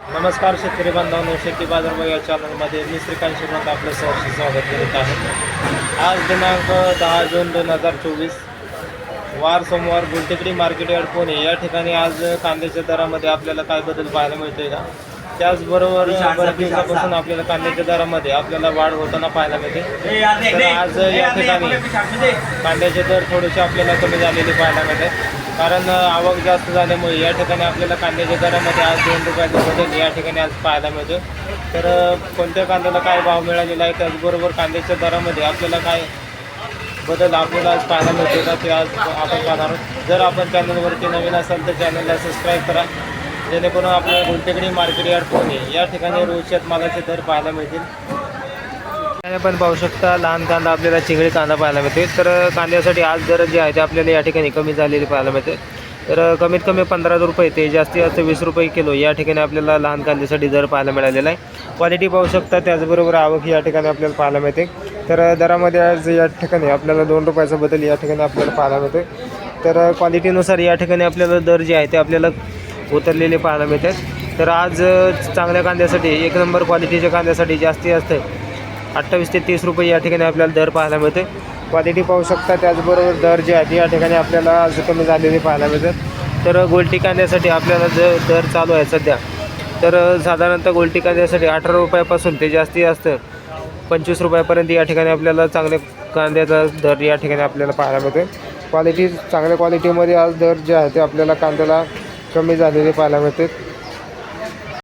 नमस्कार शेतकरी बांधवांनो शेती बाजारभाव या चॅनलमध्ये मी श्रीकांत शिवंत आपलं सहर्ष स्वागत करीत आहे. आज दिनांक दहा जून दोन हजार चोवीस वार सोमवार गुलटेकडी मार्केट यार्ड पुणे. या ठिकाणी आज कांद्याच्या दरामध्ये आपल्याला काय बदल पाहायला मिळतोय का? त्याचबरोबर बऱ्याच दिवसापासून आपल्याला कांद्याच्या दरामध्ये आपल्याला वाढ होताना पाहायला मिळते. तर आज या ठिकाणी कांद्याचे दर थोडेसे आपल्याला कमी झालेले पाहायला मिळते कारण आवक जास्त झाल्यामुळे या ठिकाणी आपल्याला कांद्याच्या दरामध्ये आज दोन रुपयाचा बदल या ठिकाणी आज पाहायला मिळतो तर कोणत्या कांद्याला काय भाव मिळालेला आहे त्याचबरोबर कांद्याच्या दरामध्ये आपल्याला काय बदल आपल्याला आज पाहायला मिळतो का? ते आज आपण पाहणार आहोत. जर आपण चॅनलवरती नवीन असाल तर चॅनलला सबस्क्राईब करा. जेणेकरून आपल्याला गुलटेकडी मार्केट यार्ड पोहणे या ठिकाणी रोज शेतमालाचे दर पाहायला मिळतील. आपण पाहू शकता लहान कांदा आपल्याला चिंगडी कांदा पाहायला मिळते तर कांद्यासाठी आज दर जे आहे ते आपल्याला या ठिकाणी कमी झालेली पाहायला मिळते. तर कमीत कमी पंधरा रुपये ते जास्तीत जास्त वीस रुपये किलो या ठिकाणी आपल्याला लहान कांद्यासाठी दर पाहायला मिळालेला आहे. क्वालिटी पाहू शकता त्याचबरोबर आवक या ठिकाणी आपल्याला पाहायला मिळते. तर दरामध्ये आज या ठिकाणी आपल्याला दोन रुपयाचा बदल या ठिकाणी आपल्याला पाहायला मिळते तर क्वालिटीनुसार या ठिकाणी आपल्याला दर जे आहे ते आपल्याला उतरलेले पाहायला मिळतात. तर आज चांगल्या कांद्यासाठी एक नंबर क्वालिटीच्या कांद्यासाठी जास्तीत जास्त अठ्ठावीस ते तीस रुपये या ठिकाणी आपल्याला दर पाहायला मिळते क्वालिटी पाहू शकता त्याचबरोबर दर जे आहे या ठिकाणी आपल्याला आज कमी झालेले पाहायला मिळतात तर गोलटी कांद्यासाठी आपल्याला ज दर चालू आहे सध्या तर साधारणतः गोलटी कांद्यासाठी अठरा रुपयापासून ते जास्तीत जास्त पंचवीस रुपयापर्यंत या ठिकाणी आपल्याला चांगले कांद्याचा दर या ठिकाणी आपल्याला पाहायला मिळते क्वालिटी चांगल्या क्वालिटीमध्ये आज दर जे आहे ते आपल्याला कांद्याला कमी झालेले पाहायला मिळते